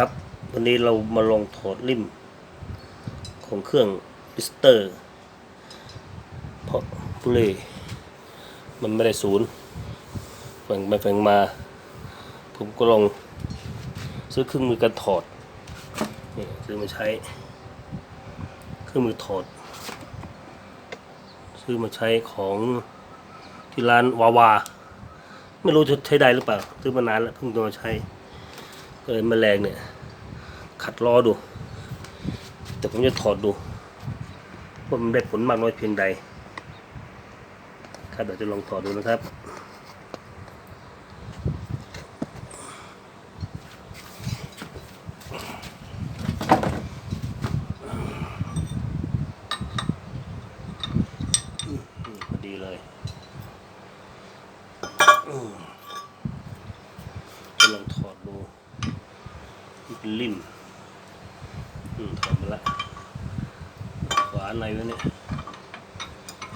ครับ วันนี้เรามาลองถอดริมของเครื่องพิสเตอร์เพราะปุเล่มันไม่ได้ศูนย์แฝงไปแฝงมา ผมก็ลองซื้อเครื่องมือการถอดนี่ซื้อมาใช้ เครื่องมือถอด ซื้อมาใช้ของที่ร้านวาวา ไม่รู้จะใช้ได้หรือเปล่า ซื้อมานานแล้วเพิ่งจะมาใช้ ก็เลยแมลงเนี่ย ขัดล้อดู แต่ผมจะถอดดูว่ามันได้ผลมากน้อยเพียงใด ครับเดี๋ยวจะลองถอดดูนะครับดีเลยอืมจะลองถอด ลิ่มอืมถอดมาละขวาในไว้เนี่ย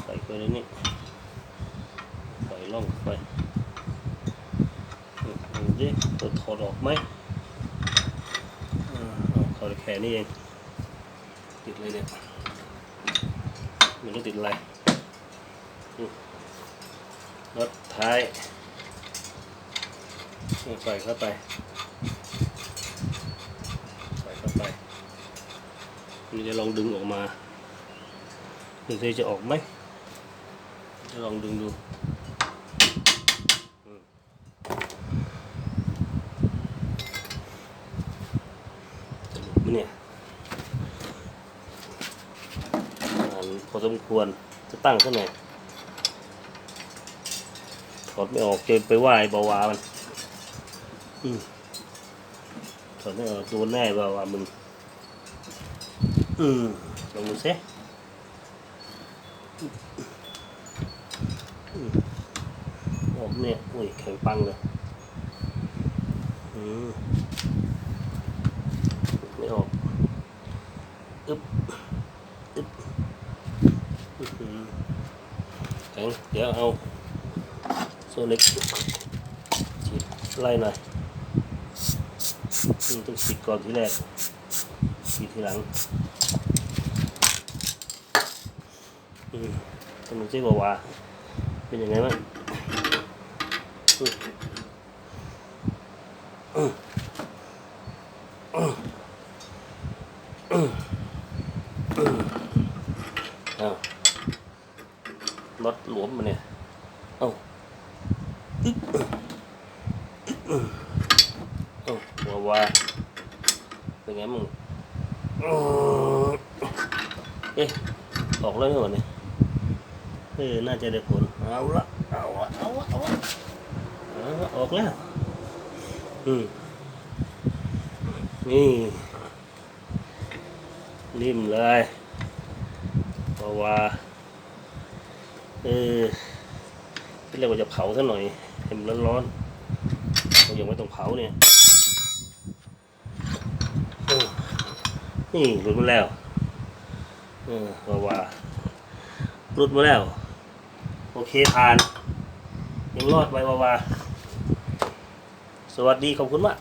ใส่ไปในนี้ใส่ล่องไปอืมดูดิตัวถอดออกไหมอ่าเอาเขาแค่นี้เอง ติดเลยเนี่ยไม่รู้ติดอะไรรถท้ายใส่เข้าไป ใส่เข้าไป มันจะลองดึงออกมาดูสิจะออกไหมจะลองดึงดูจะหลุดไหมเนี่ยพอสมควรจะตั้งเท่าไหร่ถอดไม่ออกเจอไปไหว้บาวามัน อืมถอดไม่ออกโดนแน่บาวามึง อืมลองดูซิอืมอกเนี่ย อุ้ยแข็งปังเลย อืมไม่ออก อึ๊บอึบอื้อหือแข็งเดี๋ยวเอาโซเล็กฉีดไล่หน่อยต้องฉีดก่อนทีแรกฉีดทีหลัง อืมต้องดูซิว่าว่า เป็นยังไงบ้างอืมอืมอืมอืมอืมอ้ารถหลวมมาเนี่ย เอ้าโอ้ว้าวาเป็นไงมึงเอ๊ะออกแล้วนี่หว่าเนี่ย เออน่าจะได้ผลเอาละเอาละเอาละเอาละออกแล้วอืมนี่ริมเลยว้าวาเออที่เรียกว่าจะเผาซะหน่อยให้มันร้อนๆเรายังไม่ต้องเผาเนี่ยเออนี่หลุดมาแล้วเออว่าว่าหลุดมาแล้ว โอเคผ่าน ยังรอดไปว่าวาสวัสดีขอบคุณมาก